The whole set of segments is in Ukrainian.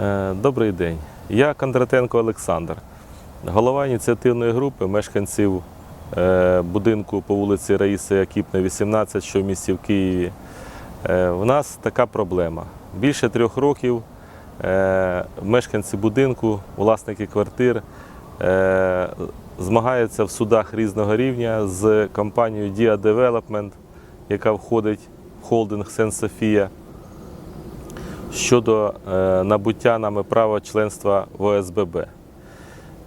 Е, Добрий день. Я Кондратенко Олександр, голова ініціативної групи мешканців е, будинку по вулиці Раїси Акіпне, 18, що в місті в Києві. Е, У нас така проблема. Більше трьох років е, мешканці будинку, власники квартир е, змагаються в судах різного рівня з компанією Dia Development, яка входить в холдинг Сен Софія щодо е, набуття нами права членства в ОСББ. Е,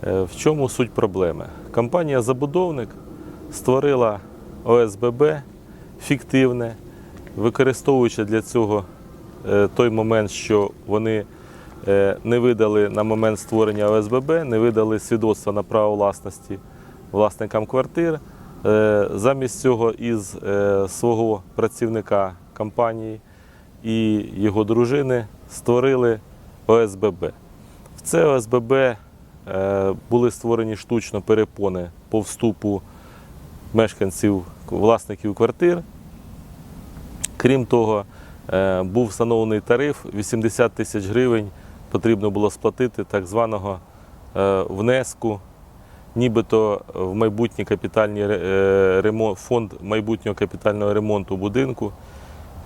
В чому суть проблеми? Компанія-забудовник створила ОСББ фіктивне, використовуючи для цього е, той момент, що вони не видали на момент створення ОСББ, не видали свідоцтва на право власності власникам квартир. Замість цього із свого працівника компанії і його дружини створили ОСББ. В це ОСББ е, були створені штучно перепони по вступу мешканців, власників квартир. Крім того, е, був встановлений тариф 80 тисяч гривень потрібно було сплатити так званого е, внеску, нібито в майбутній капітальний ремонт, фонд майбутнього капітального ремонту будинку,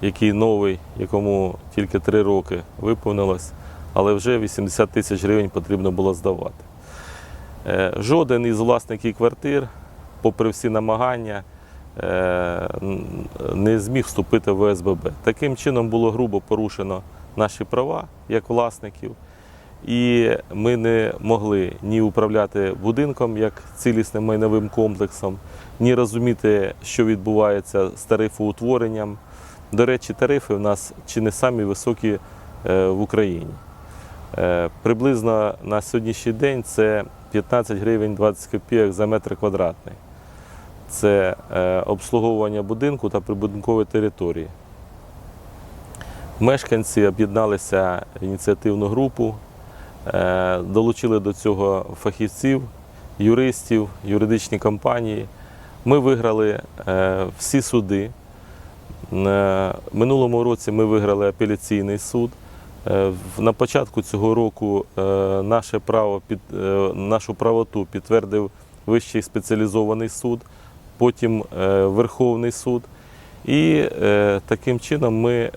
який новий, якому тільки три роки виповнилось, але вже 80 тисяч гривень потрібно було здавати. Е, Жоден із власників квартир, попри всі намагання, е, не зміг вступити в ОСББ. Таким чином було грубо порушено наші права як власників, і ми не могли ні управляти будинком як цілісним майновим комплексом, ні розуміти, що відбувається з тарифоутворенням. До речі, тарифи в нас чи не самі високі е, в Україні. Е, Приблизно на сьогоднішній день це 15 гривень 20 копійок за метр квадратний. Це е, обслуговування будинку та прибудинкової території. Мешканці об'єдналися в ініціативну групу, долучили до цього фахівців, юристів, юридичні компанії. Ми виграли всі суди. Е, Минулому році ми виграли апеляційний суд. Е, На початку цього року е, наше право під, нашу правоту підтвердив Вищий спеціалізований суд, потім Верховний суд. І таким чином ми,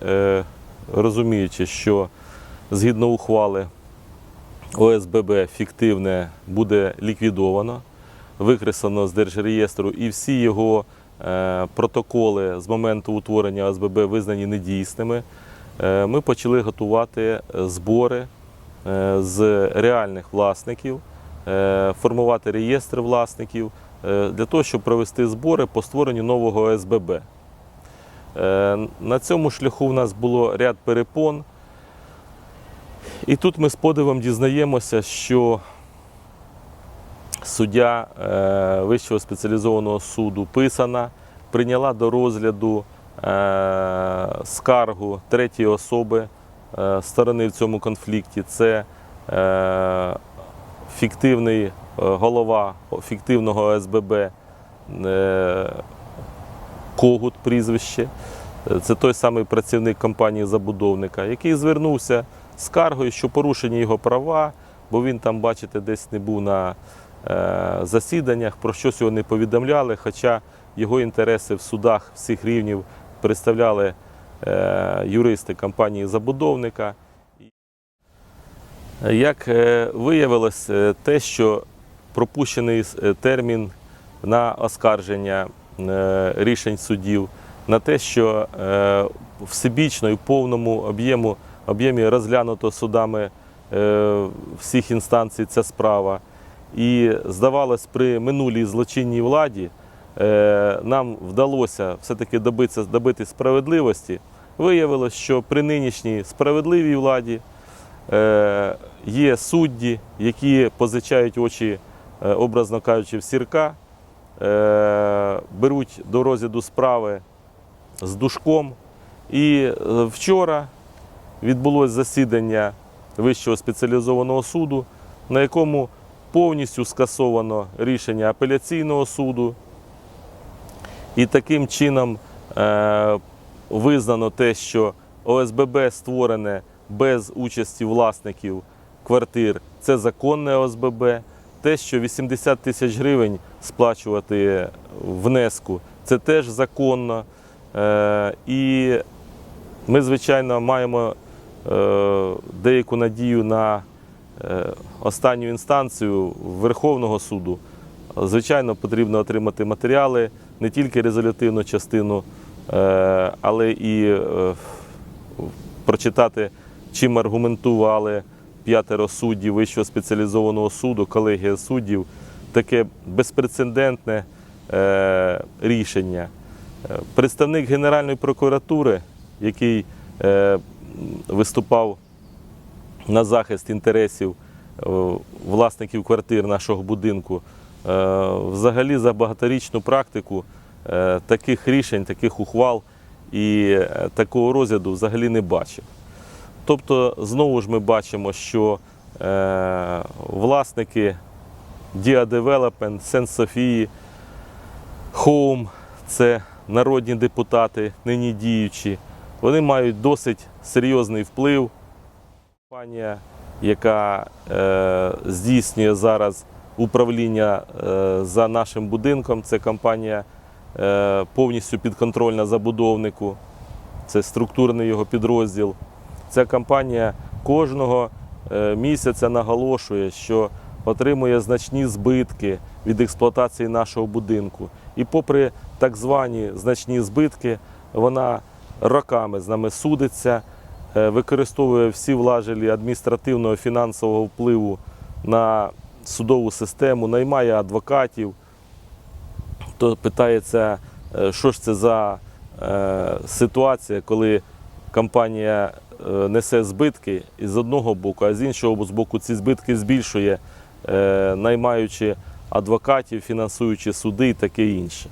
розуміючи, що згідно ухвали ОСББ фіктивне буде ліквідовано, викреслено з держреєстру, і всі його протоколи з моменту утворення ОСББ визнані недійсними. Е, Ми почали готувати е, збори е, з реальних власників, е, формувати реєстр власників е, для того, щоб провести збори по створенню нового ОСББ. Е, На цьому шляху в нас було ряд перепон. І тут ми з подивом дізнаємося, що суддя е, Вищого спеціалізованого суду Писана прийняла до розгляду е, скаргу третьої особи е, сторони в цьому конфлікті. Це фіктивний голова фіктивного ОСББ е, Когут прізвище. Це той самий працівник компанії забудовника, який звернувся скаргою, що порушені його права, бо він там, бачите, десь не був на засіданнях, про щось його не повідомляли, хоча його інтереси в судах всіх рівнів представляли е, юристи компанії забудовника. Як е, виявилось, е, те, що пропущений е, термін на оскарження е, рішень судів, на те, що е, всебічно і в повному об'єму об'ємі розглянуто судами е, всіх інстанцій ця справа. І здавалось, при минулій злочинній владі е, нам вдалося все-таки добитися, добити справедливості. Виявилось, що при нинішній справедливій владі е, є судді, які позичають очі, е, образно кажучи, в сірка, беруть до розгляду справи з душком. І вчора відбулось засідання Вищого спеціалізованого суду, на якому повністю скасовано рішення апеляційного суду. І таким чином е, визнано те, що ОСББ створене без участі власників квартир це законне ОСББ. Те, що 80 тисяч гривень сплачувати внеску, це теж законно. Е, І ми, звичайно, маємо е, деяку надію на останню інстанцію Верховного суду. Звичайно, потрібно отримати матеріали, не тільки резолютивну частину, е, але і е, прочитати, чим аргументували п'ятеро суддів Вищого спеціалізованого суду, колегія суддів, таке безпрецедентне е, рішення. Е, Представник Генеральної прокуратури, який е, виступав на захист інтересів е, власників квартир нашого будинку, е, взагалі за багаторічну практику е, таких рішень, таких ухвал і такого розгляду взагалі не бачив. Тобто, знову ж ми бачимо, що власники Dia Development, Сен Софії, Home – це народні депутати, нині діючі. Вони мають досить серйозний вплив. Компанія, яка е, здійснює зараз управління е, за нашим будинком, це компанія е, повністю підконтрольна забудовнику, це структурний його підрозділ. Ця компанія кожного е, місяця наголошує, що отримує значні збитки від експлуатації нашого будинку. І попри так звані значні збитки, вона роками з нами судиться, використовує всі влажелі адміністративного фінансового впливу на судову систему, наймає адвокатів, то питається, е, що ж це за е, ситуація, коли компанія е, несе збитки з одного боку, а з іншого боку ці збитки збільшує, е, наймаючи адвокатів, фінансуючи суди і таке інше.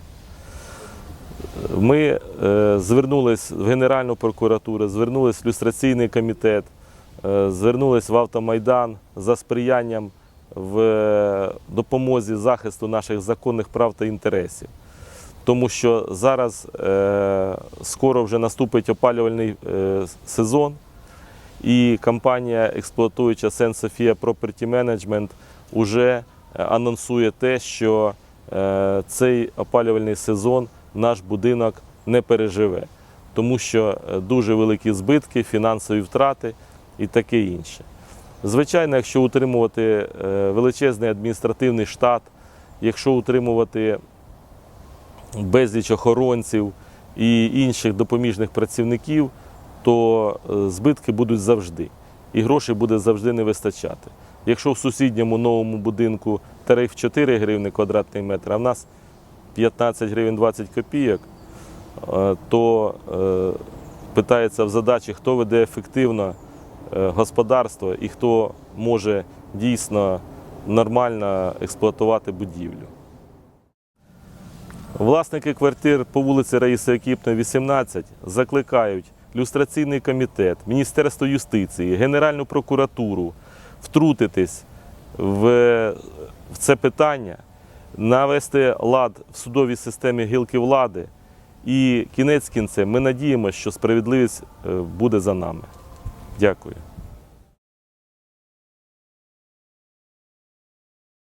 Ми е, звернулись в Генеральну прокуратуру, звернулись в люстраційний комітет, е, звернулись в Автомайдан за сприянням в е, допомозі захисту наших законних прав та інтересів. Тому що зараз скоро вже наступить опалювальний сезон, і компанія, експлуатуюча Сен Софія Property Management, вже анонсує те, що цей опалювальний сезон наш будинок не переживе, тому що е, дуже великі збитки, фінансові втрати і таке інше. Звичайно, якщо утримувати е, величезний адміністративний штат, якщо утримувати безліч охоронців і інших допоміжних працівників, то е, збитки будуть завжди. І грошей буде завжди не вистачати. Якщо в сусідньому новому будинку тариф 4 гривни квадратний метр, а в нас 15 гривень 20 копійок, е, то е, питається в задачі, хто веде ефективно е, господарство і хто може дійсно нормально експлуатувати будівлю. Власники квартир по вулиці Раїси Окіпної, 18 закликають люстраційний комітет, Міністерство юстиції, Генеральну прокуратуру втрутитись в, в це питання, навести лад в судовій системі гілки влади. І кінець кінцем ми надіємося, що справедливість е, буде за нами. Дякую.